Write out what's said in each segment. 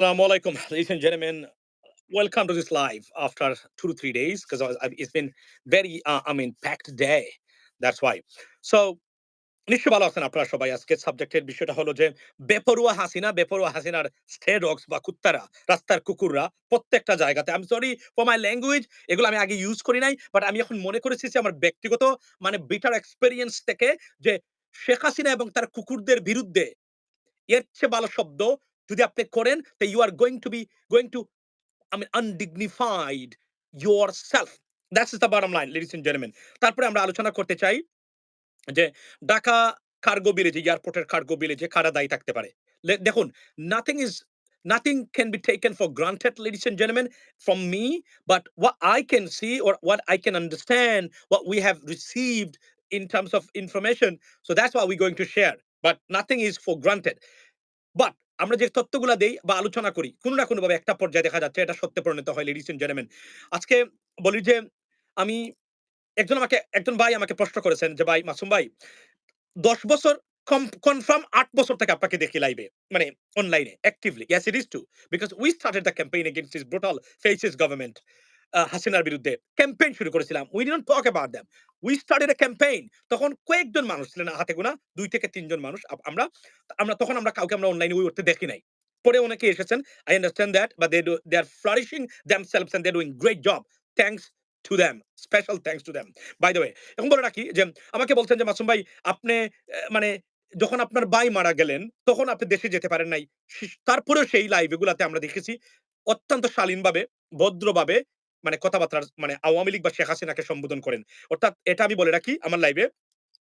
Assalamu alaikum, ladies and gentlemen. Welcome to this live after two to three days because it's been very, uh, I mean, packed day. That's why. So, নিশ্চয় ভালো আছেন আপনারা সবাই আজকে সাবজেক্টের বিষয়টা হলো যে বেপরুয়া হাসিনা বেপরুয়া হাসিনার স্টে ডগস বা কুত্তারা রাস্তার কুকুররা প্রত্যেকটা জায়গাতে আমি সরি ফর মাই ল্যাঙ্গুয়েজ এগুলো আমি আগে ইউজ করি নাই বাট আমি এখন মনে করেছি যে আমার ব্যক্তিগত মানে বিটার এক্সপেরিয়েন্স থেকে যে শেখ হাসিনা এবং তার কুকুরদের বিরুদ্ধে এর চেয়ে ভালো শব্দ যদি আপনি করেন তো you are going to be going to I mean undignified yourself that's is the bottom line ladies and gentleman তারপরে আমরা আলোচনা করতে চাই যে ঢাকা কার্গো বিলেজে এয়ারপোর্টের কার্গো বিলেজে কারা দায়ী থাকতে পারে লে- দেখুন nothing is nothing can be taken for granted ladies and gentlemen from me but what i can see or what i can understand what we have received in terms of information so that's what we're going to share but nothing is for granted but আমরা যে তত্ত্বগুলো দেই বা আলোচনা করি, কোনো না কোনোভাবে একটা পর্যায়ে দেখা যাচ্ছে, এটা সত্যে পরিণত হয় লেডিস এন্ড জেন্টলম্যান আজকে বলি যে, আমি একজন আমাকে, একজন ভাই আমাকে প্রশ্ন করেছেন যে, ভাই, মাসুম ভাই, দশ বছর কনফার্ম আট বছর থেকে আপনাকে দেখি লাইভে মানে অনলাইনে actively yes it is to because we started the campaign against his brutal fascist government হাসিনার বিরুদ্ধে ক্যাম্পেইন শুরু করেছিলাম। We didn't talk about them we started a campaign তখন কয়েকজন মানুষ ছিলেন হাতে গোনা, দুই থেকে তিনজন মানুষ। আমরা আমরা, তখন আমরা কাউকে আমরা অনলাইনে ওই উঠতে দেখি নাই। পরে অনেকে এসেছেন। আই আন্ডারস্ট্যান্ড দ্যাট বা they they are flourishing themselves and they doing great job thanks to them special thanks to them by the way এখন বলে রাখি যে, আমাকে বলছেন যে, মাসুম ভাই, আপনি মানে যখন আপনার বাই মারা গেলেন, তখন আপনি দেশে যেতে পারেন নাই। তারপরেও সেই লাইভ এগুলাতে আমরা দেখেছি। অত্যন্ত শালীনভাবে, ভদ্রভাবে মানে কথাবার্তা মানে আওয়ামী লীগ বা শেখ হাসিনাকে সম্বোধন করেন। অর্থাৎ এটা আমি বলে রাখি আমার লাইভে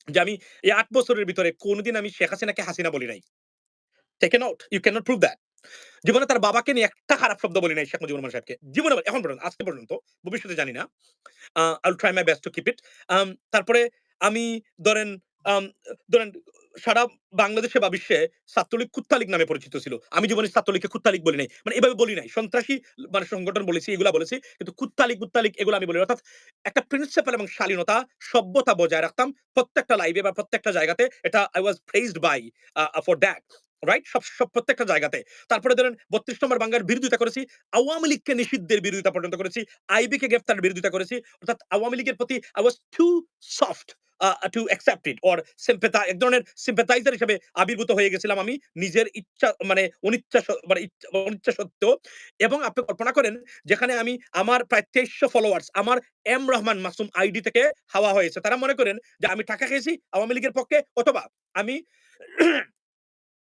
যে আমি এই আট বছরের ভিতরে কোনোদিন আমি শেখ হাসিনাকে হাসিনা বলি নাই। Take note you can prove that জীবনে তার বাবাকে নিয়ে একটা খারাপ শব্দ বলি নাই শেখ মুজিবুর সাহেবকে। জীবনে এখন পর্যন্ত, আজকে পর্যন্ত, ভবিষ্যতে জানি না। I try my best to keep it তারপরে আমি ধরেন ধরেন, সারা বাংলাদেশে বা বিশ্বে ছাত্রলীগ কুত্তালিক নামে পরিচিত ছিল। আমি জীবনে ছাত্রলীগকে কুত্তালিক বলি নাই মানে এভাবে বলি নাই। সন্ত্রাসী মানে সংগঠন বলেছি, এগুলা বলেছি। কিন্তু কুত্তালিক কুত্তালিক এগুলো আমি বলি অর্থাৎ একটা প্রিন্সিপাল এবং শালীনতা, সভ্যতা বজায় রাখতাম প্রত্যেকটা লাইভে বা প্রত্যেকটা জায়গাতে। এটা I was praised by for that right সব সব প্রত্যেকটা জায়গাতে। তারপরে ধরেন বত্রিশ নম্বর বাংলার বিরোধিতা করেছি, আওয়ামী লীগকে নিষিদ্ধের বিরোধিতা পর্যন্ত করেছি, আইবিকে গ্রেফতারের বিরোধিতা করেছি, অর্থাৎ আওয়ামী লীগের প্রতি I was too soft to accept it or sympathy এক ধরনের সিম্পেথাইজার হিসেবে আবির্ভূত হয়ে গেছিলাম আমি নিজের ইচ্ছা মানে অনিচ্ছা মানে অনিচ্ছা সত্ত্বেও। এবং আপনি কল্পনা করেন যেখানে আমি আমার প্রায় তেইশশো ফলোয়ার্স আমার এম রহমান মাসুম আইডি থেকে হাওয়া হয়েছে। তারা মনে করেন যে আমি টাকা খেয়েছি আওয়ামী লীগের পক্ষে, অথবা আমি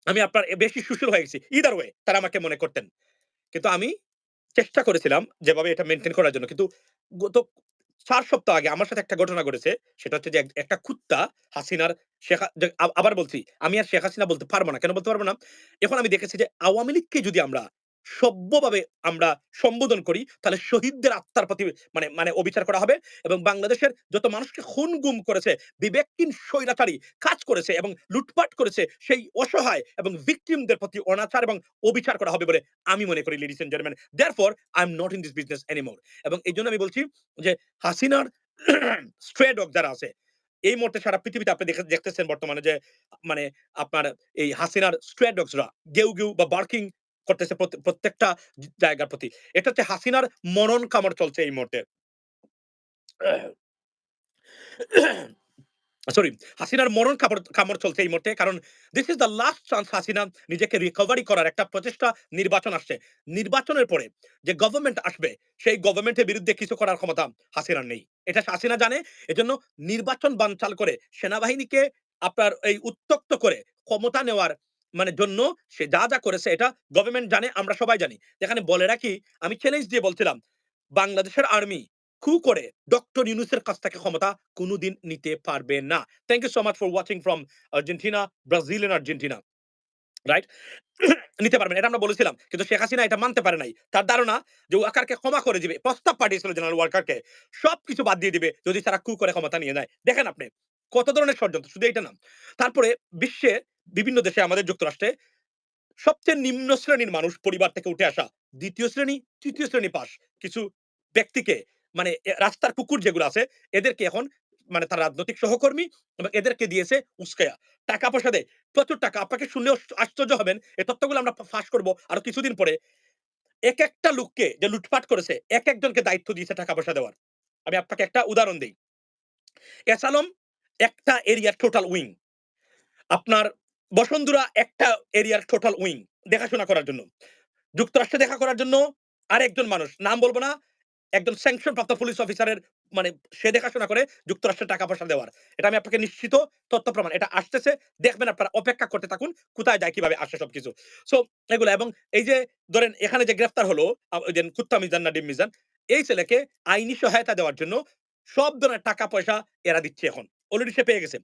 আমি আপনার বেশি সুশীল হয়ে গেছি। ইদার ওয়ে তারা আমাকে মনে করতেন। কিন্তু আমি চেষ্টা করেছিলাম যেভাবে এটা মেনটেন করার জন্য। কিন্তু গত চার সপ্তাহ আগে আমার সাথে একটা ঘটনা ঘটেছে। সেটা হচ্ছে যে একটা কুত্তা হাসিনার শেখ আবার বলছি, আমি আর শেখ হাসিনা বলতে পারব না। কেন বলতে পারব না? এখন আমি দেখেছি যে আওয়ামী লীগকে যদি আমরা সভ্যভাবে আমরা সম্বোধন করি, তাহলে শহীদদের আত্মার প্রতি মানে মানে অবিচার করা হবে এবং বাংলাদেশের যত মানুষকে খুন গুম করেছে, বিবেকহীন স্বৈরাচারী কাজ করেছে এবং লুটপাট করেছে, সেই অসহায় এবং ভিকটিমদের প্রতি অনাচার এবং অবিচার করা হবে বলে আমি মনে করি ladies and gentleman therefore I am not in this business anymore এবং এই জন্য আমি বলছি যে, হাসিনার স্ট্রে ডগ যারা আছে, এই মুহূর্তে সারা পৃথিবীতে আপনি দেখতেছেন বর্তমানে যে মানে আপনার এই হাসিনার স্ট্রে ডগসরা গেউ গেউ বা বার্কিং করতেছে প্রত্যেকটা জায়গার প্রতি। এটা হচ্ছে হাসিনার মরণ কামড় চলছে এই মুহূর্তে। সরি হাসিনার মরণ কামড় কামড় চলছে এই মুহূর্তে কারণ this is the last chance Hasina নিজেকে রিকভারি করার একটা প্রচেষ্টা নির্বাচন আসছে। নির্বাচনের পরে যে গভর্নমেন্ট আসবে, সেই গভর্নমেন্টের বিরুদ্ধে কিছু করার ক্ষমতা হাসিনার নেই। এটা হাসিনা জানে, এজন্য নির্বাচন বানচাল করে সেনাবাহিনীকে আপনার এই উত্তক্ত করে ক্ষমতা নেওয়ার মানে জন্য সে যা যা করেছে এটা গভর্নমেন্ট জানে, আমরা সবাই জানি। যেখানে বলে রাখি, আমি চ্যালেঞ্জ দিয়ে বলছিলাম, বাংলাদেশের আর্মি কু করে ডক্টর ইউনুসের কাছ থেকে ক্ষমতা কোনোদিন নিতে পারবে না। Thank you so much for watching from Argentina Brazil and Argentina right নিতে পারবেন এটা আমরা বলেছিলাম, কিন্তু শেখ হাসিনা এটা মানতে পারে নাই। তার ধারণা যে ওয়াকারকে ক্ষমা করে দিবে, প্রস্তাব পাঠিয়েছিল জেনারেল ওয়াকারকে সবকিছু বাদ দিয়ে দিবে, যদি তারা কু করে ক্ষমতা নিয়ে নেয়। দেখেন আপনি, কত ধরনের ষড়যন্ত্র, শুধু এটা না। তারপরে বিশ্বে বিভিন্ন দেশে আমাদের যুক্তরাষ্ট্রে সবচেয়ে নিম্ন শ্রেণির মানুষ পরিবার থেকে উঠে আসা দ্বিতীয় শ্রেণি তৃতীয় শ্রেণি পাস কিছু ব্যক্তিকে মানে রাস্তার কুকুর যেগুলো আছে এদেরকে এখন মানে তার রাজনৈতিক সহকর্মী এবং এদেরকে দিয়েছে উস্কায়া। টাকা পয়সা দেয়। প্রচুর টাকা। আপনাকে শুনলেও আশ্চর্য হবেন। এই তথ্যগুলো আমরা ফাঁস করব আরও কিছুদিন পরে। এক একটা লোককে যে লুটপাট করেছে, একেকজনকে দায়িত্ব দিয়েছে টাকা পয়সা দেওয়ার। আমি আপনাকে একটা উদাহরণ দেই। এসালম একটা এরিয়ার টোটাল উইং। আপনার বসুন্ধরা একটা এরিয়ার টোটাল উইং দেখাশোনা করার জন্য। যুক্তরাষ্ট্রে দেখা করার জন্য আরেকজন মানুষ, নাম বলব না, একজন স্যাংশন প্রাপ্ত পুলিশ অফিসারের মানে সে দেখাশোনা করে যুক্তরাষ্ট্রে টাকা পয়সা দেওয়ার। এটা আমি আপনাকে নিশ্চিত তথ্য প্রমাণ। এটা আসতেছে, দেখবেন আপনারা অপেক্ষা করতে থাকুন। কোথায় যায়, কীভাবে আসে সবকিছু। সো এগুলা এবং এই যে ধরেন এখানে যে গ্রেফতার হলো কুত্তা মিজান, না নাডিম মিজান, এই ছেলেকে আইনি সহায়তা দেওয়ার জন্য সব ধরনের টাকা পয়সা এরা দিচ্ছে এখন। অলরেডি সে পেয়ে গেছে।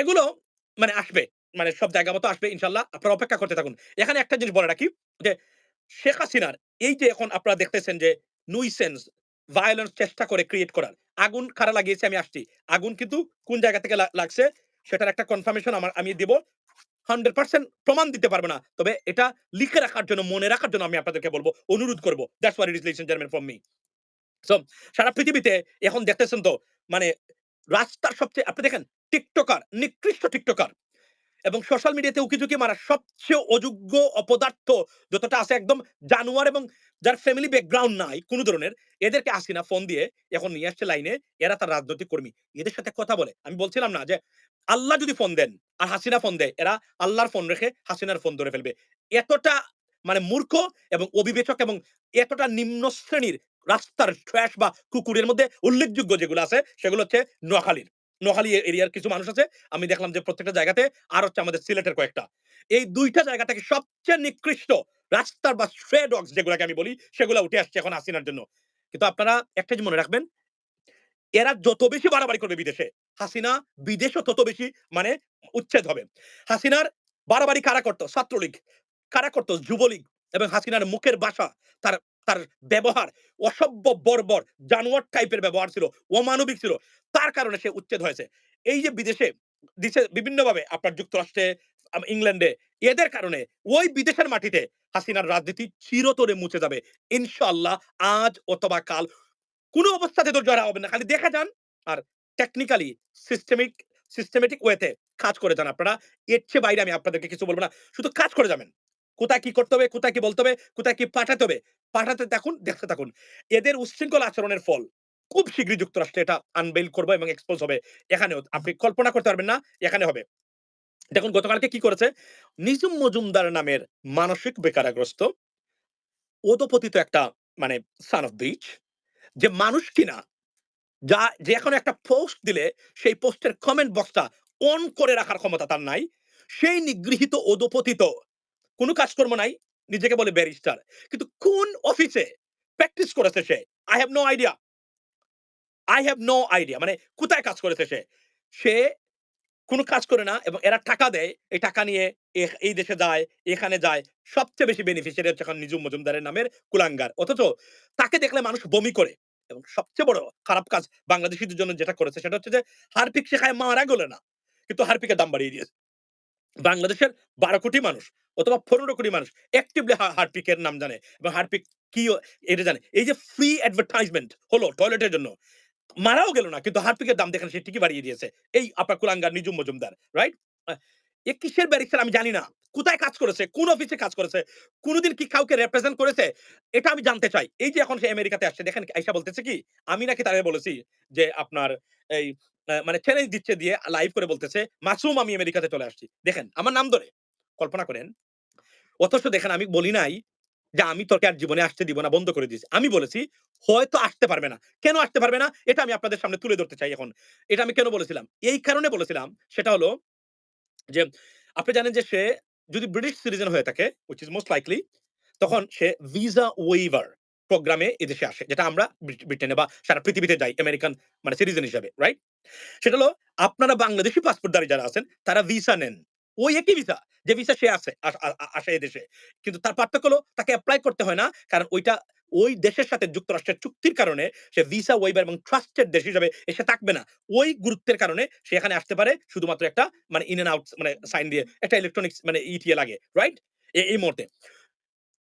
এগুলো মানে আসবে। মানে সব জায়গা মতো আসবে ইনশাআল্লাহ। আপনারা অপেক্ষা করতে থাকুন। এখানে একটা জিনিস বলে রাখি যে শেখ হাসিনার এই যে এখন আপনারা দেখতেছেন যে নুইসেন্স, ভায়োলেন্স চেষ্টা করে ক্রিয়েট করার। আগুন কারা লাগিয়েছে আমি আসছি। আগুন কিন্তু কোন জায়গা থেকে লাগছে সেটার একটা কনফার্মেশন আমার আমি দিব। 100% প্রমাণ দিতে পারব না। তবে এটা লিখে রাখার জন্য, মনে রাখার জন্য আমি আপনাদেরকে বলব অনুরোধ করব that's what it and from me. So সারা পৃথিবীতে এখন দেখতেছেন তো মানে রাস্তার সবচেয়ে আপনি দেখেন টিকটকার, নিকৃষ্ট টিকটকার এবং সোশ্যাল মিডিয়াতে উকি-ঝুঁকি মারা সবচেয়ে অযোগ্য অপদার্থ যতটা আছে একদম জানোয়ার এবং যার ফ্যামিলি ব্যাকগ্রাউন্ড নাই কোন ধরনের, এদেরকে হাসিনা ফোন দিয়ে এখন নিয়ে আসছে লাইনে। এরা তার রাজনৈতিক কর্মী। এদের সাথে কথা বলে। আমি বলছিলাম না যে আল্লাহ যদি ফোন দেন আর হাসিনা ফোন দেয়, এরা আল্লাহর ফোন রেখে হাসিনার ফোন ধরে ফেলবে। এতটা মানে মূর্খ এবং অবিবেচক এবং এতটা নিম্ন শ্রেণির রাস্তার ট্রাশ বা কুকুরের মধ্যে উল্লেখযোগ্য যেগুলো আছে সেগুলো হচ্ছে নোয়াখালীর। এ এরিয়ার কিছু মানুষ আছে। আমি দেখলাম যে প্রত্যেকটা জায়গাতে আর হচ্ছে আমাদের সিলেটের কয়েকটা। এই ২ টা জায়গা থেকে সবচেয়ে নিকৃষ্ট রাস্তার বা স্ট্রে ডগস যেগুলাকে আমি বলি সেগুলা উঠে আসছে এখন হাসিনার জন্য। কিন্তু আপনারা একটা মনে রাখবেন, এরা যত বেশি বাড়াবাড়ি করবে বিদেশে, হাসিনা বিদেশও তত বেশি মানে উচ্ছেদ হবে। হাসিনার বাড়াবাড়ি কারা করত? ছাত্রলীগ। কারা করত? যুবলীগ এবং হাসিনার মুখের বাসা তার তার ব্যবহার অসভ্য বর্বর জানোয়ার টাইপের ব্যবহার ছিল, অমানবিক ছিল। তার কারণে সে উচ্ছেদ হয়েছে। এই যে বিদেশে দিছে বিভিন্নভাবে আপনার যুক্তরাষ্ট্রে, ইংল্যান্ডে এদের কারণে ওই বিদেশের মাটিতে হাসিনার রাজনীতি চিরতরে মুছে যাবে। ইনশাআল্লাহ আজ অথবা কাল কোনো অবস্থাতে ধৈর্য হারা হবে না। খালি দেখে যান আর টেকনিক্যালি সিস্টেমিক সিস্টেমেটিক ওয়েতে কাজ করে যান আপনারা। এর চেয়ে বাইরে আমি আপনাদেরকে কিছু বলব না। শুধু কাজ করে যাবেন। কোথায় কি করতে হবে, কোথায় কি বলতে হবে, কোথায় কি পাঠাতে হবে, পাঠাতে থাকুন, দেখতে থাকুন। এদের উচ্ছৃঙ্খল আচরণের ফল খুব শীঘ্রই যুক্তরাষ্ট্রে এটা আনভেইল করব এবং এক্সপোজ হবে। এখানেও আপনি কল্পনা করতে পারবেন না, এখানে হবে। দেখুন গতকালকে কি করেছে? নিঝুম মজুমদার নামের মানসিক বেকারাগ্রস্ত অধঃপতিত একটা মানে সান অফ বিচ যে মানুষ কিনা যা যে এখন একটা পোস্ট দিলে সেই পোস্টের কমেন্ট বক্সটা অন করে রাখার ক্ষমতা তার নাই। সেই নিগৃহীত অধঃপতিত কোন কাজকর্ম নাই। নিজেকে বলে ব্যারিস্টার। কিন্তু কোন অফিসে প্র্যাকটিস করেছে সে? I have no idea. I have no idea মানে কোথায় কাজ করেছে সে? সে কোন কাজ করে না এবং এরা টাকা দেয়। এই টাকা নিয়ে এই দেশে যায়, এখানে যায়। সবচেয়ে বেশি বেনিফিশিয়ারি হচ্ছে এখন নিঝুম মজুমদারের নামের কুলাঙ্গার। অথচ তাকে দেখলে মানুষ বমি করে এবং সবচেয়ে বড় খারাপ কাজ বাংলাদেশীদের জন্য যেটা করেছে সেটা হচ্ছে যে হারপিক শেখায় মারা গেল না। কিন্তু হারপিকের দাম বাড়িয়ে দিয়েছে। বাংলাদেশের ১২ কোটি মানুষ অথবা ১৫ কোটি মানুষ অ্যাক্টিভলি হারপিকের নাম জানে এবং হারপিক কি এটা জানে। এই যে ফ্রি অ্যাডভার্টাইজমেন্ট হলো টয়লেটের জন্য। মারাও গেল না কিন্তু হারপিকের দাম দেখেন সে ঠিকই বাড়িয়ে দিয়েছে। এই আপনার কুলাঙ্গার নিজুম মজুমদার, রাইট? এ কিসের ব্যারিস্টার আমি জানি না। কোথায় কাজ করেছে? কোন অফিসে কাজ করেছে? কোনদিন কি কাউকে রিপ্রেজেন্ট করেছে? এটা আমি জানতে চাই। এই যে এখন সে আমেরিকাতে আসছে দেখেন আইসা বলতেছে কি? আমি নাকি তারে বলেছি যে আপনার এই মানে চ্যালেঞ্জ দিচ্ছে দিয়ে লাইভ করে বলতেছে, "মাসুম আমি আমেরিকাতে চলে আসছি।" দেখেন আমার নাম ধরে। কল্পনা করেন। অথচ দেখেন আমি বলি নাই যে আমি তোকে আর জীবনে আসতে দিব না, বন্ধ করে দিয়েছি। আমি বলেছি হয়তো আসতে পারবে না। কেন আসতে পারবে না? এটা আমি আপনাদের সামনে তুলে ধরতে চাই এখন। এটা আমি কেন বলেছিলাম? এই কারণে বলেছিলাম সেটা হলো যে আপনি জানেন যে সে যদি ব্রিটিশ সিটিজেন হয়ে থাকে which is most likely তখন সে ভিসা ওয়েভার প্রোগ্রামে এদেশে আসে। যেটা আমরা ব্রিটেনে বা সারা পৃথিবীতে যাই আমেরিকান মানে সিটিজেন হিসাবে, রাইট? সেটা হলো আপনারা বাংলাদেশী পাসপোর্টধারী যারা আছেন তারা ভিসা নেন। ওই একই ভিসা যে ভিসা সে আস আসে এদেশে। কিন্তু তার পার্থক্য হলো তাকে অ্যাপ্লাই করতে হয় না। কারণ ওইটা ওই দেশের সাথে যুক্তরাষ্ট্রের চুক্তির কারণে সে ভিসা ওয়েবার এবং ট্রাস্টেড দেশ হিসাবে এসে থাকবে না। ওই গুরুত্বের কারণে সে এখানে আসতে পারে শুধুমাত্র একটা মানে ইন অ্যান্ড আউট মানে সাইন দিয়ে একটা ইলেকট্রনিক্স মানে ইটিএ লাগে, রাইট? এই মুহূর্তে।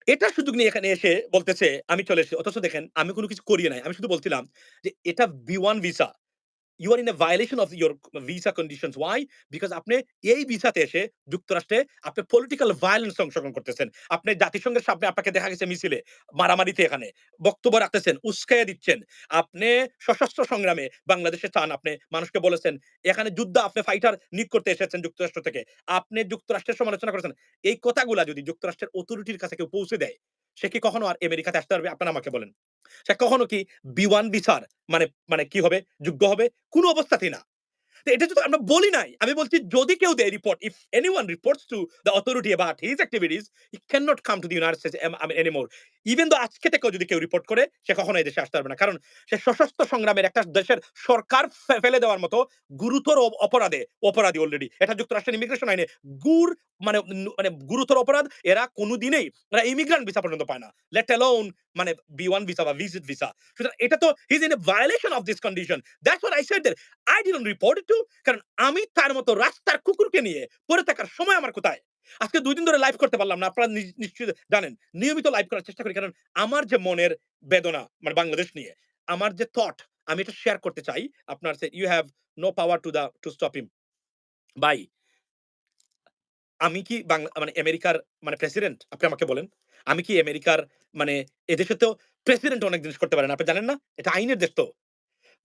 এটা সুযোগ নিয়ে এখানে এসে বলতেছে আমি চলে এসেছি। অথচ দেখেন আমি কোনো কিছু করি নাই। আমি শুধু বলছিলাম যে এটা B one visa. You are in a violation of your visa conditions. Why? Because আপনি এই ভিসাতে এসে যুক্তরাষ্ট্রে আপনি পলিটিক্যাল ভায়োলেন্স অংশগ্রহণ করতেছেন। আপনি জাতিসংঘের সামনে আপনাকে দেখা গেছে মিছিলে, মারামারিতে এখানে বক্তব্য রাখতেছেন, উস্কাইয়া দিচ্ছেন। আপনি সশস্ত্র সংগ্রামে বাংলাদেশে চান আপনি মানুষকে বলেছেন, এখানে যুদ্ধ আপনি ফাইটার নিয়োগ করতে এসেছেন যুক্তরাষ্ট্র থেকে। আপনি যুক্তরাষ্ট্রের সমালোচনা করেছেন। এই কথাগুলা যদি যুক্তরাষ্ট্রের অথরিটির কাছে কেউ পৌঁছে দেয়, সে কি কখনো আর আমেরিকাতে আসতে পারবে? আপনারা আমাকে বলেন। সে কখনো কি বি বিচার মানে মানে কি হবে? যোগ্য হবে? কোনো অবস্থাতেই না। এটা যদি আমরা বলি নাই, আমি বলছি যদি কেউ দেয় report if any one reports to the authority about his activities he can not come to the United States anymore anymore. Even আজকে থেকেও যদি কেউ রিপোর্ট করে, সে কখনো এই দেশে আসতে পারবে না। কারণ সে সশস্ত্র সংগ্রামের একটা দেশের সরকার ফেলে দেওয়ার মতো গুরুতর অপরাধে অপরাধী অলরেডি। এটা যুক্তরাষ্ট্রের ইমিগ্রেশন আইনে গুর মানে মানে গুরুতর অপরাধ। এরা কোনদিনেই এরা ইমিগ্রান্ট ভিসা পর্যন্ত পায় না। Let alone মানে বি ওয়ান ভিসা বা ভিজিট ভিসা। সুতরাং এটা তো he in violation of this condition. That's what I said there. I didn't report it to কারণ আমি তার মতো রাস্তার কুকুরকে নিয়ে পড়ে থাকার সময় আমার কোথায়? আজকে ২ দিন ধরে লাইভ করতে পারলাম না। আপনারা নি নিশ্চয়ই জানেন। নিয়মিত লাইভ করার চেষ্টা করি। কারণ আমার যে মনের বেদনা মানে বাংলাদেশ নিয়ে, আমার যে থট আমি এটা শেয়ার করতে চাই। আপনার সে you have no power to the to stop him. ভাই আমি কি বাংলা মানে আমেরিকার মানে প্রেসিডেন্ট? আপনি আমাকে বলেন। আমি কি আমেরিকার মানে এদেশে তো প্রেসিডেন্ট অনেক জিনিস করতে পারেন আপনি জানেন না? এটা আইনের দেশ তো।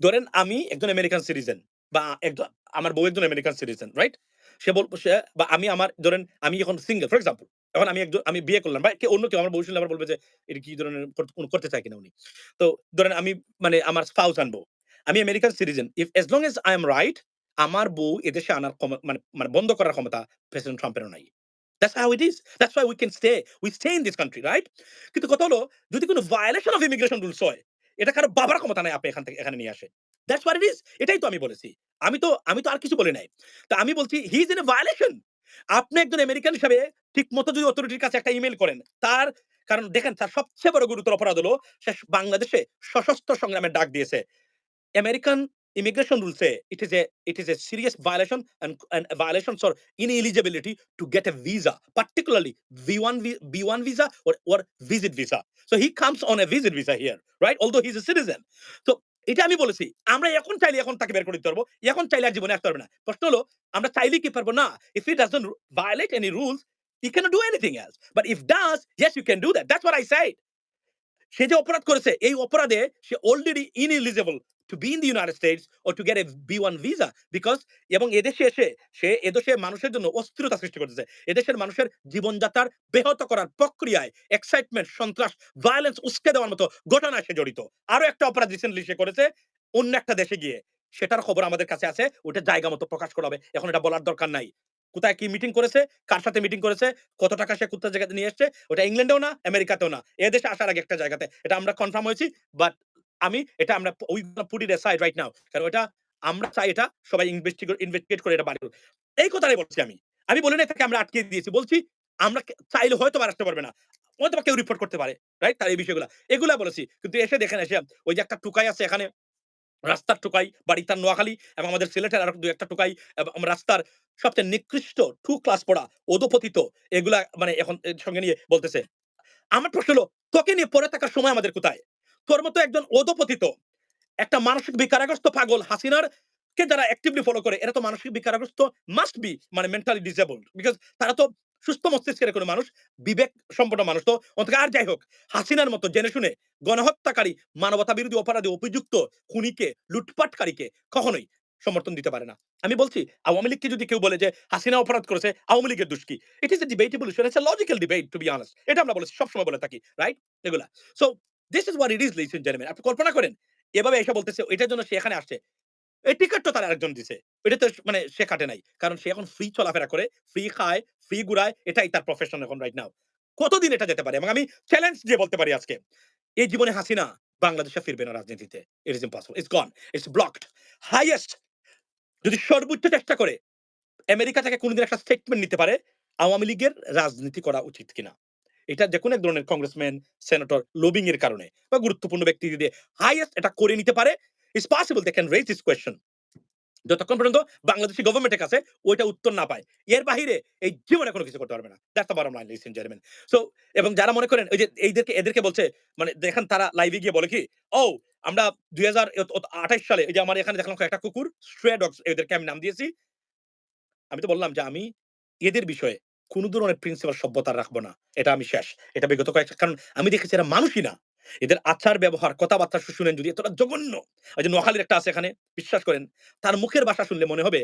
ধরেন আমি একজন আমেরিকান সিটিজেন বা একজন আমার বউ একজন আমেরিকান সিটিজেন, রাইট? সে বল সে বা আমি আমার ধরেন আমি এখন সিঙ্গল ফর এক্সাম্পল। এখন আমি একজন আমি বিয়ে করলাম বা কে অন্য কেউ আমার বউ আবার বলবে যে এটা কি ধরনের করতে চায় কিনা উনি। তো ধরেন আমি মানে আমার স্পাউস আনব। আমি American citizen. If as long as I am right আমার বউ এদেশে আনার মানে মানে বন্ধ করার ক্ষমতা প্রেসিডেন্ট ট্রাম্পেরও নাই। That's how it is. That's why we can stay. We stay in this country, right? কিন্তু কথা হলো যদি কোন ভায়োলেশন অফ ইমিগ্রেশন রুলস হয়, এটা কারও বাবার ক্ষমতা নাই আপনি এখান থেকে এখানে নিয়ে আসেন। That's what it is. এটাই তো আমি বলেছি। আমি তো আমি তো আর কিছু বলি নাই। তো আমি বলছি he is in a violation. আপনি একজন আমেরিকান হিসাবে ঠিকমতো যদি অথরিটির কাছে একটা ইমেইল করেন, তার কারণ দেখেন তার সবচেয়ে বড় গুরুতর অপরাধ হলো সে বাংলাদেশে সশস্ত্র সংগ্রামের ডাক দিয়েছে। American immigration rules say it is a it is a serious violation and, and a violations or ineligibility to get a visa, particularly V1 vi- B1 visa or, or visit visa. So he comes on a visit visa here, right? Although he's a citizen. এটা আমি বলেছি আমরা এখন চাইলে এখন তাকে বের করে দিতে পারব এখন চাইলে আর জীবনে আসতে পারবে না প্রশ্ন হলো আমরা চাইলে কি পারব না if he doesn't violate any rules you cannot do anything else but if does yes you can do that that's what i said সে যে অপরাধ করেছে, এই অপরাধে সে already ineligible to be in the United States or to get a B one visa because এবং এদেশে এসে সে এদেশে মানুষের জন্য অস্থিরতা সৃষ্টি করতেছে। এদেশের মানুষের জীবনযাত্রার ব্যাহত করার প্রক্রিয়ায় এক্সাইটমেন্ট সন্ত্রাস ভায়োলেন্স উস্কে দেওয়ার মতো ঘটনায় সে জড়িত। আরও একটা অপরাধ রিসেন্টলি সে করেছে, অন্য একটা দেশে গিয়ে। সেটার খবর আমাদের কাছে আছে, ওটা জায়গা মতো প্রকাশ করা হবে। এখন এটা বলার দরকার নাই। কোথায় কি মিটিং করেছে, কার সাথে মিটিং করেছে, কত টাকা সে কোথায় জায়গাতে নিয়ে এসছে, ওটা ইংল্যান্ডেও না, আমেরিকাতেও না। এ দেশে আসার আগে একটা জায়গাতে। এটা আমরা কনফার্ম হয়েছি বাট আমি এটা আমরা we put aside right now কারণ এটা আমরা চাই এটা সবাই ইনভেস্টিগেট করে এটা বাড়ি। এই কথাটাই বলছি আমি। আমি বলি না তাকে আমরা আটকে দিয়েছি। বলছি আমরা চাইলে হয়তো বা আসতে পারবে না। হয়তো কেউ রিপোর্ট করতে পারে রাইট তার এই বিষয়গুলো। এগুলা বলেছি। কিন্তু এসে দেখেন এসে ওই যে একটা টুকাই আছে এখানে রাস্তার টুকাই বাড়ি তার নোয়াখালী এবং আমাদের সিলেটের আর দু একটা টুকাই রাস্তার সবচেয়ে নিকৃষ্ট টু ক্লাস পড়া, অধপতিত, এগুলা মানে এখন সঙ্গে নিয়ে বলতেছে। আমার প্রশ্ন হলো, তোকে নিয়ে পড়ে থাকার সময় আমাদের কোথায়? তোর মতো একজন অধপতিত, একটা মানসিক বিকারগ্রস্ত পাগল হাসিনার কে যারা অ্যাক্টিভলি ফলো করে, এরা তো মানসিক বিকারগ্রস্ত মাস্ট বি মানে মেন্টালি ডিসেবলড বিকজ তারা তো সুস্থ মস্তিষ্কের কোনো মানুষ, বিবেক সম্পন্ন মানুষ। তো অন্তত আর যাই হোক, হাসিনার মতো জেনে শুনে গণহত্যাকারী মানবতা বিরোধী অপরাধী অভিযুক্ত খুনিকে, লুটপাটকারীকে কখনোই সমর্থন দিতে পারে না। আমি বলছি, আওয়ামী লীগকে যদি কেউ বলে যে হাসিনা অপরাধ করেছে, আওয়ামী লীগের দুষ কি? It is a debatable issue it's logical debate to be honest এটা আমরা বলেছি, সবসময় বলে থাকি রাইট এগুলা। So this is what it is ladies and gentleman আপনি কল্পনা করেন, এভাবে এসে বলতেছে, এটার জন্য সে এখানে আসছে। এই তো তার আরেকজন দিছে। এটা তো মানে সে কাটে নাই। কারণ সে এখন ফ্রি চলাফেরা করে ফ্রি খায় ফ্রি ঘুরায়, এটাই তার প্রফেশন এখন রাইট নাও কতদিন এটা যেতে পারে? এবং আমি চ্যালেঞ্জ দিয়ে বলতে পারি আজকে। এই জীবনে হাসিনা বাংলাদেশে ফিরবে না রাজনীতিতে। It is impossible it's gone it's blocked highest যদি সর্বোচ্চ চেষ্টা করে, আমেরিকা থেকে কোনোদিন একটা স্টেটমেন্ট নিতে পারে, আওয়ামী লীগের রাজনীতি করা উচিত কিনা? এটা যে কোনো এক ধরনের কংগ্রেসম্যান সেনেটর লবিং এর কারণে বা গুরুত্বপূর্ণ ব্যক্তি যদি হাইয়েস্ট এটা করে নিতে পারে it's possible they can raise this question যতক্ষণ পর্যন্ত বাংলাদেশি গভর্নমেন্টের কাছে ওইটা উত্তর না পায় এর বাহিরে এই জীবনে কোনো কিছু করতে পারবে না that's the bottom line listen gentleman so এবং যারা মনে করেন, ওই যে এইদেরকে, এদেরকে বলছে মানে দেখেন তারা লাইভে গিয়ে বলে কি, ও, আমরা ২০২৮ সালে, এই যে আমার এখানে দেখলাম কয়েকটা কুকুর স্ট্রে ডগস এদেরকে আমি নাম দিয়েছি। আমি তো বললাম যে আমি এদের বিষয়ে কোন ধরনের প্রিন্সিপাল সভ্যতা রাখব না। এটা আমি শেষ। এটা বিগত কয়েকটা কারণ আমি দেখেছি এরা মানুষই না। এদের আচার ব্যবহার, কথাবার্তা শুনেন যদি এতটা জঘন্য। ওই যে নোয়াখালীর একটা আছে এখানে, বিশ্বাস করেন। তার মুখের ভাষা শুনলে মনে হবে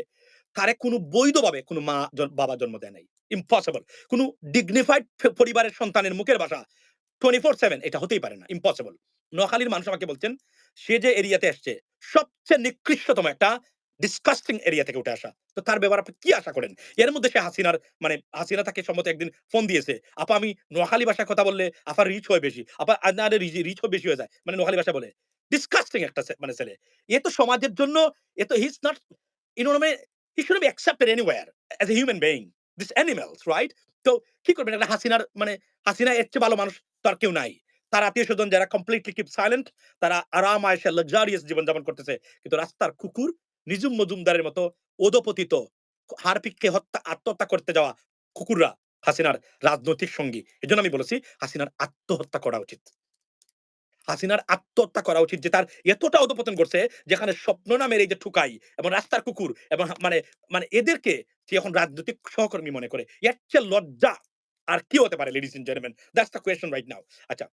তারে কোন বৈধভাবে কোন মা বাবা জন্ম দেয় নাই। ইম্পসিবল। কোন ডিগনিফাইড পরিবারের সন্তানের মুখের ভাষা 24/7 এটা হতেই পারে না। ইম্পসিবল। নোয়াখালীর মানুষ আমাকে বলছেন, সে যে এরিয়াতে আসছে সবচেয়ে নিকৃষ্টতম একটা ডিসগাস্টিং এরিয়া থেকে উঠে আসা। তো তার ব্যবহার আপনি কি আশা করেন? এর মধ্যে সে হাসিনার মানে হাসিনা তাকে সম্ভবত একদিন ফোন দিয়েছে। "আপা, আমি নোয়াখালী ভাষায় কথা বললে আপার রিচ হয় বেশি। আপা আপনার রিচ রিচও বেশি হয়ে যায়।" মানে নোয়াখালী ভাষায় বলে। ডিসগাস্টিং একটা মানে ছেলে। এ তো সমাজের জন্য, এ তো he is not you know মানে he shouldn't be accepted anywhere as a human. This right? তো কি করবেন একটা হাসিনার মানে হাসিনা এর চেয়ে ভালো মানুষ তো আর কেউ নাই। তার আত্মীয়স্বজন যারা কমপ্লিটলি কিপ সাইলেন্ট তারা আরাম আয়েশে লাক্সারিয়াস জীবনযাপন করতেছে। কিন্তু রাস্তার কুকুর নিজুম মজুমদারের মতো অধঃপতিত হাড়পিককে হত্যা, আত্মহত্যা করতে যাওয়া কুকুররা হাসিনার রাজনৈতিক সঙ্গী। এজন্য আমি বলেছি, হাসিনার আত্মহত্যা করা উচিত। হাসিনার আত্মহত্যা করা উচিত যে তার এতটা অধঃপতন করছে যেখানে স্বপ্ন নামের এই যে ঠুকাই এবং রাস্তার কুকুর এবং মানে মানে এদেরকে সে এখন রাজনৈতিক সহকর্মী মনে করে। এর চেয়ে লজ্জা আর কি হতে পারে ladies and gentleman? That's the question right now. আচ্ছা।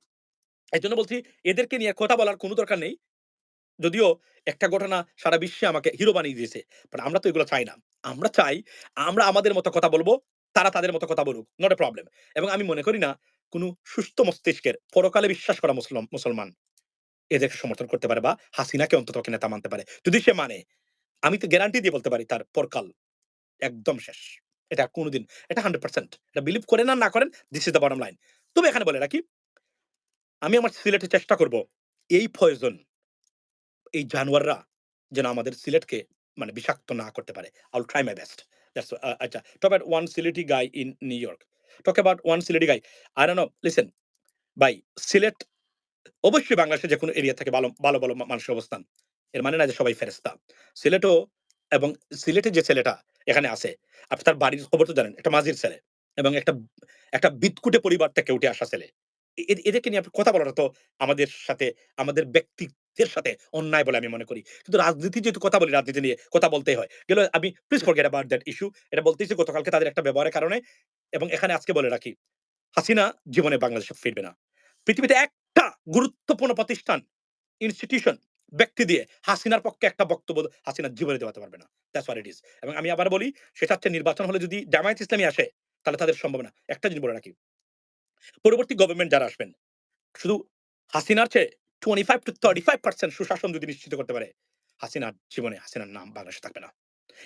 এই জন্য বলছি, এদেরকে নিয়ে কথা বলার কোনো দরকার নেই। যদিও একটা ঘটনা সারা বিশ্বে আমাকে হিরো বানিয়ে দিয়েছে। বাট আমরা তো এগুলো চাই না। আমরা চাই আমরা আমাদের মতো কথা বলব তারা তাদের মতো কথা বলুক। Not a problem. এবং আমি মনে করি না কোন সুস্থ মস্তিষ্কের পরকালে বিশ্বাস করা মুসলম মুসলমান এদেরকে সমর্থন করতে পারে বা হাসিনাকে অন্ততপক্ষে নেতা মানতে পারে। যদি সে মানে, আমি তো গ্যারান্টি দিয়ে বলতে পারি তার পরকাল একদম শেষ। এটা কোনদিন এটা 100% এটা বিলিভ করেন আর না করেন this is the bottom line. তবে এখানে বলে রাখি আমি আমার সিলেটে চেষ্টা করব এই পয়জন এই জানোয়াররা যেন আমাদের সিলেটকে মানে বিষাক্ত না করতে পারে। Try my best. That's uh, আচ্ছা। About one Sylheti guy in New York. Talk about one Sylheti guy. I don't know. Listen, ভাই সিলেট অবশ্যই বাংলাদেশের যে কোনো এরিয়া থেকে ভালো, ভালো, ভালো মানুষের অবস্থান। এর মানে না যে সবাই ফেরেশতা। সিলেটও এবং সিলেটের যে ছেলেটা এখানে আছে, আপনি তার বাড়ির খবর তো জানেন। একটা মাঝির ছেলে এবং একটা একটা বিদকুটে পরিবার থেকে উঠে আসা ছেলে। এদেরকে নিয়ে কথা বলাটা তো আমাদের সাথে আমাদের ব্যক্তিত্বের সাথে অন্যায় বলে আমি মনে করি। কিন্তু রাজনীতি যেহেতু কথা বলি রাজনীতি নিয়ে কথা হয়। আমি প্লিজ অ্যাবাউট দ্যাট ইস্যু। এটা বলতেইছি গতকালকে তাদের একটা ব্যবহারের কারণে এবং এখানে আজকে বলে রাখি, হাসিনা জীবনে বাংলাদেশে ফিরবে না। পৃথিবীতে একটা গুরুত্বপূর্ণ প্রতিষ্ঠান, ইনস্টিটিউশন, ব্যক্তি দিয়ে হাসিনার পক্ষে একটা বক্তব্য হাসিনা জীবনে দেওয়াতে পারবে না। That's it. এবং আমি আবার বলি সেটা হচ্ছে নির্বাচন হলে যদি জামায়াত ইসলামী আসে তাহলে তাদের সম্ভব না। একটা জিনিস বলে রাখি। পরবর্তী গভর্নমেন্ট যারা আসবেন, শুধু হাসিনার চেয়ে 25-35% সুশাসন যদি নিশ্চিত করতে পারে, হাসিনার জীবনে হাসিনার নাম বাংলাদেশে থাকবে না।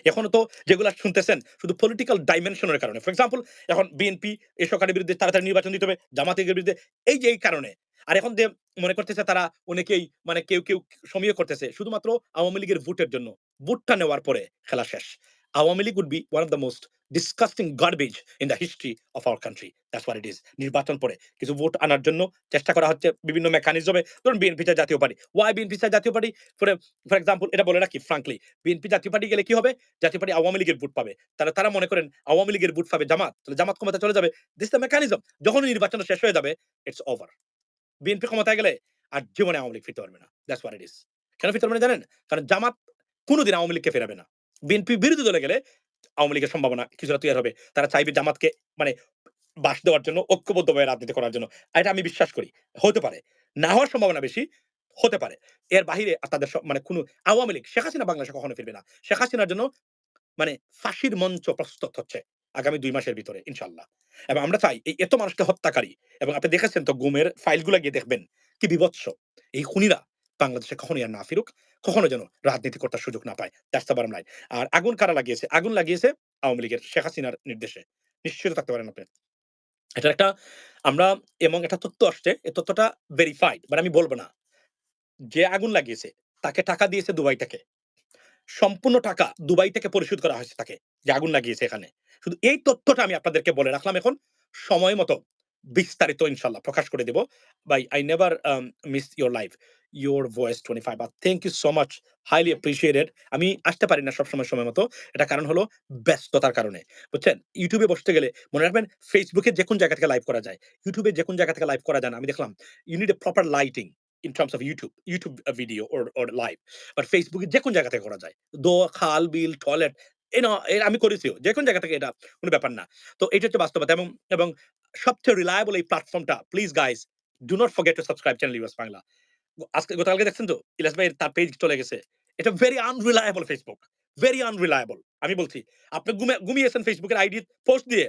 এখনও তো যেগুলা শুনতেছেন শুধু পলিটিক্যাল ডাইমেনশন এর কারণে। ফর এক্সাম্পল এখন বিএনপি এই সরকারের বিরুদ্ধে তাড়াতাড়ি নির্বাচন দিতে হবে, জামাতের বিরুদ্ধে এই যে এই কারণে। আর এখন যে মনে করতেছে তারা অনেকেই মানে কেউ, কেউ সমীহ করতেছে শুধুমাত্র আওয়ামী লীগের ভোটের জন্য। ভোটটা নেওয়ার পরে খেলা শেষ। Awami League would be one of the most disgusting garbage in the history of our country. That's what it is. নির্বাচন পরে কিছু ভোট আনার জন্য চেষ্টা করা হচ্ছে বিভিন্ন মেকানিজমে। ধরুন বিএনপি চায় জাতীয় পার্টি। ওয়াই বিএনপি চায় জাতীয় পার্টি? ফর ফর এক্সাম্পল এটা বলে রাখি ফ্রাঙ্কলি বিএনপি জাতীয় পার্টি গেলে কি হবে? জাতীয় পার্টি আওয়ামী লীগের ভোট পাবে। তাহলে তারা মনে করেন আওয়ামী লীগের ভোট পাবে জামাত। তাহলে জামাত ক্ষমতা চলে যাবে। This the mechanism. যখনই নির্বাচন শেষ হয়ে যাবে, ইটস ওভার। বিএনপি ক্ষমতায় গেলে আর জীবনে আওয়ামী লীগ ফিরতে পারবে না। That's what it is. কেন ফিরতে পারবে না জানেন? কারণ জামাত কোনোদিন আওয়ামী লীগকে ফেরাবে না। বিএনপি বিরোধী দলে গেলে আওয়ামী লীগের সম্ভাবনা কিছুটা তৈরি হবে। তারা চাইবে জামাতকে মানে বাস দেওয়ার জন্য ঐক্যবদ্ধভাবে রাজনীতি করার জন্য। এটা আমি বিশ্বাস করি। হতে পারে। না হওয়ার সম্ভাবনা বেশি, হতে পারে। এর বাহিরে তাদের মানে কোন আওয়ামী লীগ শেখ হাসিনা বাংলাদেশে কখনো ফিরবে না। শেখ হাসিনার জন্য মানে ফাঁসির মঞ্চ প্রস্তুত হচ্ছে আগামী দুই মাসের ভিতরে ইনশাল্লাহ এবং আমরা চাই এই এত মানুষকে হত্যাকারী এবং আপনি দেখেছেন তো গুমের ফাইলগুলা গিয়ে দেখবেন কি বিভৎস। এই খুনিরা বাংলাদেশে কখনোই আর না ফিরুক, কখনো যেন রাজনীতি করতে সুযোগ না পায়। That's the bottom line. আর আগুন কারা লাগিয়েছে? আগুন লাগিয়েছে আওয়ামী লীগের শেখ হাসিনার নির্দেশে। নিশ্চিত থাকতে পারেন আপনি। এটার একটা আমরা এবং একটা তথ্য আসছে। এই তথ্যটা ভেরিফাইড বাট আমি বলব না। যে আগুন লাগিয়েছে তাকে টাকা দিয়েছে দুবাই থেকে। সম্পূর্ণ টাকা দুবাই থেকে পরিশোধ করা হয়েছে তাকে। যে আগুন লাগিয়েছে এখানে। শুধু এই তথ্যটা আমি আপনাদেরকে বলে রাখলাম এখন। সময় মতো বিস্তারিত ইনশাআল্লাহ প্রকাশ করে দেব। ভাই I never um, miss your live. Your voice 25 but thank you so much. Highly appreciated. আমি আসতে পারি না সবসময় সময় মতো। এটার কারণ হলো ব্যস্ততার কারণে। বুঝছেন? ইউটিউবে বসতে গেলে মনে রাখবেন ফেসবুকে যেকোনো জায়গা থেকে লাইভ করা যায়। ইউটিউবে যেকোনো জায়গা থেকে লাইভ করা যায় না। আমি দেখলাম। You need a proper lighting. in terms of YouTube, YouTube uh, video or or live. But Facebook এ যেকোনো জায়গা থেকে করা যায়। দো খাল, বিল, টয়লেট এ আমি করেছিও। যেকোনো জায়গা থেকে এটা কোনো ব্যাপার না। তো এটা হচ্ছে বাস্তবতা এবং এবং সবচেয়ে রিলায়েবল এই প্ল্যাটফর্মটা please guys do not forget to subscribe channel US Bangla. আজকে গতকালকে দেখছেন তো? ইলিয়াস ভাইয়ের তার পেজ চলে গেছে। এটা very unreliable Facebook. Very unreliable. আমি বলছি। আপনি ঘুমে ঘুমিয়েছেন ফেসবুকের আইডি পোস্ট দিয়ে।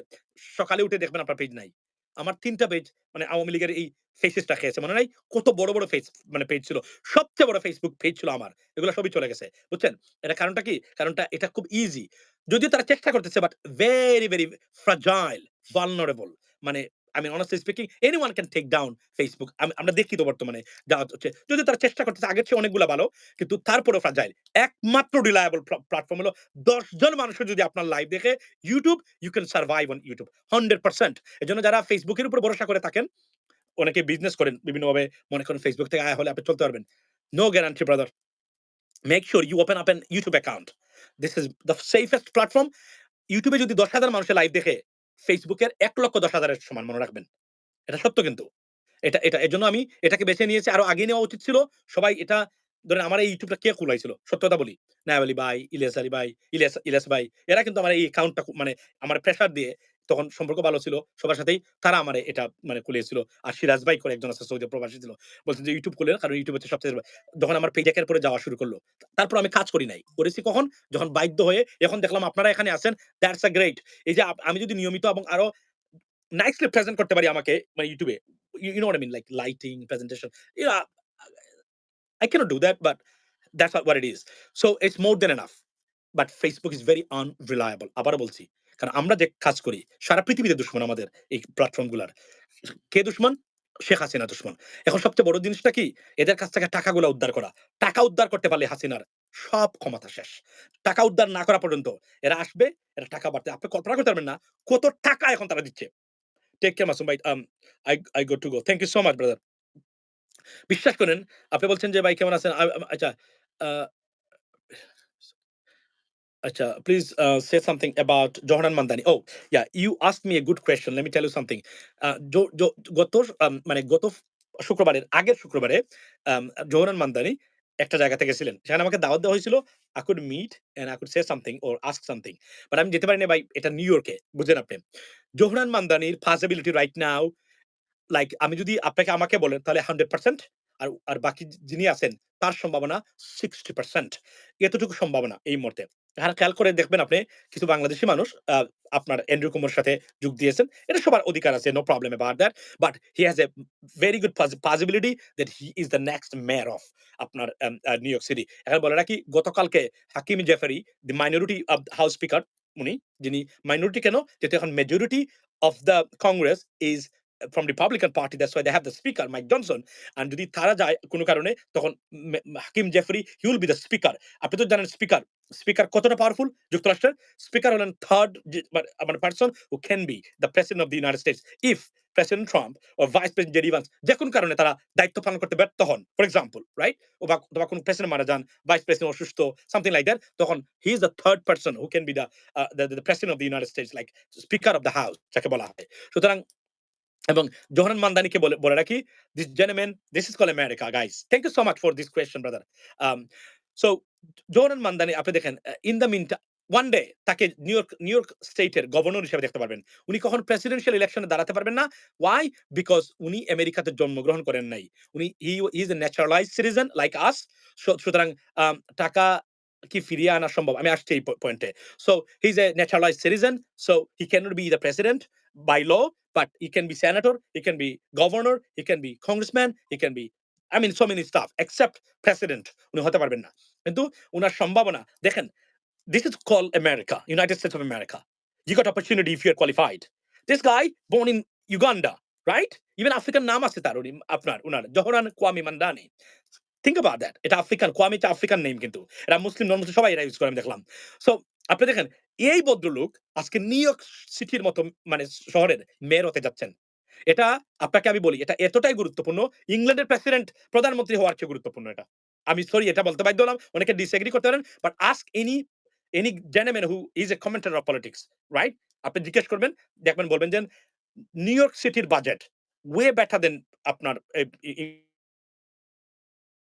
সকালে উঠে দেখবেন আপনার পেজ নাই। আমার ৩ টা পেজ মানে আওয়ামী লীগের এই ফেসেসটা খেয়েছে। মনে নাই? কত বড়, বড় ফেস মানে পেজ ছিল। সবচেয়ে বড় ফেসবুক পেজ ছিল আমার। এগুলো সবই চলে গেছে। বুঝছেন? এটা কারণটা কি? কারণটা এটা খুব ইজি। যদিও তারা চেষ্টা করতেছে but very, very fragile, vulnerable মানে আমি honestly speaking anyone can take down Facebook আমি, আমরা দেখি তো বর্তমানে যাওয়া হচ্ছে। যদি তারা চেষ্টা করতেছে আগের চেয়ে অনেকগুলো ভালো, কিন্তু তারপরেও ফ্রাজাইল একমাত্র রিলায়েবল প্ল্যাটফর্ম হলো দশজন মানুষের যদি আপনার লাইভ দেখে YouTube you can survive on YouTube hundred percent এই জন্য যারা ফেসবুকের উপর ভরসা করে থাকেন, অনেকে বিজনেস করেন, বিভিন্নভাবে মনে করেন ফেসবুক থেকে আয়া হলে আপনি চলতে পারবেন। No guarantee brother make sure you open up an YouTube account this is the safest platform ইউটিউবে যদি দশ হাজার মানুষের লাইভ দেখে Facebook এর ১,১০,০০০ এর সমান মনে রাখবেন। এটা সত্য কিন্তু। এটা এটা এজন্য আমি এটাকে বেছে নিয়েছি। আরও আগে নেওয়া উচিত ছিল। সবাই এটা ধরেন আমার এই ইউটিউবটা কে খুলাইছিল? সত্যতা বলি। নায়াব আলী ভাই, ইলিয়াস আলী ভাই, ইলিয়াস ইলিয়াস ভাই। এরা কিন্তু আমার এই অ্যাকাউন্টটা মানে আমার প্রেশার দিয়ে তখন সম্পর্ক ভালো ছিল সবার সাথেই। তারা আমারে এটা মানে খুলিয়েছিল। আর সিরাজ ভাই করে একজন আছে সৌদি প্রবাসী ছিল। বলছেন যে ইউটিউব খুলেন কারণ ইউটিউব হচ্ছে সবচেয়ে যখন আমার পেজ একের পরে যাওয়া শুরু করল। তারপর আমি কাজ করি নাই। করেছি কখন? যখন বাধ্য হয়ে এখন দেখলাম আপনারা এখানে আছেন। That's a great. এই যে আমি যদি নিয়মিত এবং আরও নাইসলি প্রেজেন্ট করতে পারি আমাকে মানে ইউটিউবে। Like lighting, presentation. You know, I cannot do that, but that's what what it is. So it's more than enough. But Facebook is very unreliable. আবারও বলছি। কারণ আমরা যে কাজ করি সারা পৃথিবীতে দুশমন আমাদের এই প্ল্যাটফর্মগুলার। কে দুশমন? শেখ হাসিনা দুশমন। এখন সবচেয়ে বড় জিনিসটা কি? এদের কাছ থেকে টাকাগুলা উদ্ধার করা। টাকা উদ্ধার করতে পারলে হাসিনার সব ক্ষমতা শেষ। টাকা উদ্ধার না করা পর্যন্ত এরা আসবে, এরা টাকা বাড়তে আপনি কল্পনা করতে পারবেন না কত টাকা এখন তারা দিচ্ছে। টেক কেয়ার মাসুম ভাই। I I got to go. Thank you so much brother. বিশ্বাস করেন আপনি বলছেন যে ভাই কেমন আছেন? আচ্ছা আচ্ছা please uh, say something about Johanan Mandani. Oh, yeah, you asked me a good question. Let me tell you something. মানে গত শুক্রবারের আগের শুক্রবারে আম জোহরান মান্দানি একটা জায়গাতে গেছিলেন। সেখানে আমাকে দাওয়াত দেওয়া হয়েছিল। I could meet and I could say something or ask something. বাট আমি যেতে পারিনি ভাই এটা নিউ ইয়র্কে। বুঝেন আপনি। জোহরান মান্দানির possibility right now লাইক আমি যদি আপনাকে আমাকে বলেন তাহলে 100% আর আর বাকি যিনি আছেন, তার সম্ভাবনা 60% এতটুকু সম্ভাবনা এই মুহূর্তে। আর খেয়াল করে দেখবেন আপনি, কিছু বাংলাদেশী মানুষ আপনার এন্ড্রু কুমার সাথে যোগ দিয়েছেন। এটা সবার অধিকার আছে। No problem about that. But he has a very good possi possibility that he is the next mayor of আপনার নিউ ইয়র্ক সিটি। এখন বলে রাখি, গতকালকে Hakeem Jeffries the minority house speaker উনি, যিনি মাইনরিটি কেন? যেহেতু এখন majority of the Congress is from Republican Party. That's why they have the speaker, Mike Johnson. And যদি তারা যায় কোন কারণে তখন Hakeem Jeffries he will be the speaker. আপনি তো জানেন স্পিকার স্পিকার কতটা পাওয়ারফুল যুক্তরাষ্ট্রের? স্পিকার হলেন 3rd যে মানে মানে person who can be the president of the United States if President Trump or Vice President JD Vance যেকোনো কারণে তারা দায়িত্ব পালন করতে ব্যর্থ হন। For example, right? অথবা অথবা কোন প্রেসিডেন্ট মারা যান, ভাইস প্রেসিডেন্ট অসুস্থ, something like that তখন 3rd person who can be the uh, the the president of the United States like speaker of the house যাকে বলা হয়। সুতরাং এবং জোহরান মান্দানিকে বলে রাখি this জেনমেন this is call America guys thank you so much for this question brother so Zohran Mamdani, আপনি দেখেন in the meantime one day তাকে নিউ ইয়র্ক নিউ ইয়র্ক স্টেটের গভর্নর হিসেবে দেখতে পারবেন। উনি কখন প্রেসিডেন্সিয়াল ইলেকশনে দাঁড়াতে পারবেন না? ওয়াই বিকজ উনি আমেরিকাতে জন্মগ্রহণ করেন নাই। উনি he is a naturalize citizen like us সুতরাং টাকা কি ফিরিয়ে আনা সম্ভব? আমি আসছি এই পয়েন্টে so he is a naturalize citizen so he can be the president by law, but he can be senator, he can be governor, he can be congressman, he can be I mean so many stuff except president উনি হতে পারবেন না। কিন্তু উনার সম্ভাবনা দেখেন is called America, United States of America. You got opportunity if you are qualified. This guy born in Uganda, right? Even African নাম আছে তার উনি আপনার উনার জোহরান কোয়ামি মান্দানি। That. এটা আফ্রিকান কোয়ামি হচ্ছে আফ্রিকান কিন্তু। এরা মুসলিম নন সবাই করে আমি দেখলাম। আপনি দেখেন এই ভদ্রলোক আজকে নিউ ইয়র্ক সিটির মতো মানে শহরের মেয়র হতে যাচ্ছেন। এটা আপনাকে আমি বলি এটা এতটাই গুরুত্বপূর্ণ ইংল্যান্ডের প্রেসিডেন্ট প্রধানমন্ত্রী হওয়ার চেয়ে গুরুত্বপূর্ণ এটা। আমি সরি এটা বলতে বাধ্য হলাম। অনেকে ডিসএগ্রি করতে পারেন। But ask any any gentleman who is a commenter of politics, right? আপনি জিজ্ঞেস করবেন, দেখবেন বলবেন যে নিউ ইয়র্ক সিটির বাজেট ওয়ে বেটার দেন আপনার